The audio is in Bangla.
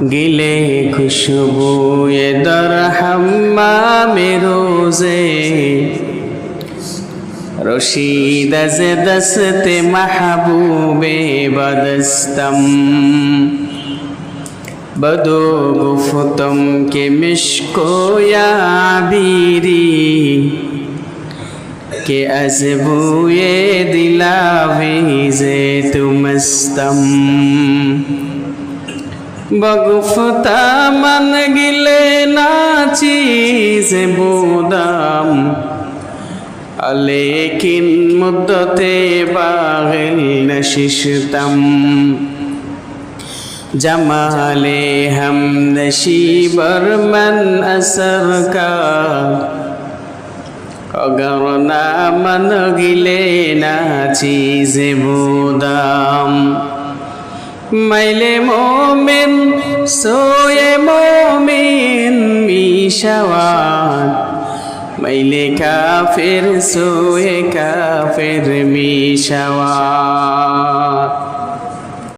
गिले खुशबूए दर हम्मामे रोज़े रशीद अज दस्ते महबूबे बदस्तम बदो गुफतम के मिशको या बीरी के अजबूए दिलावीजे तुमस्तम বগফতা মন গিলে নাচি যে বুদাম। লেকিন মুদ্দতে বাগিল নশিশতম জমালে হম নশিবর মন আসর কা অগর না মন গিলে নাচি যে বুদাম। মাইলে মোমেন সোয়ে মোমেন মিশাওয়ান। মাইলে কাফের সোয়ে কাফের মিশাওয়াত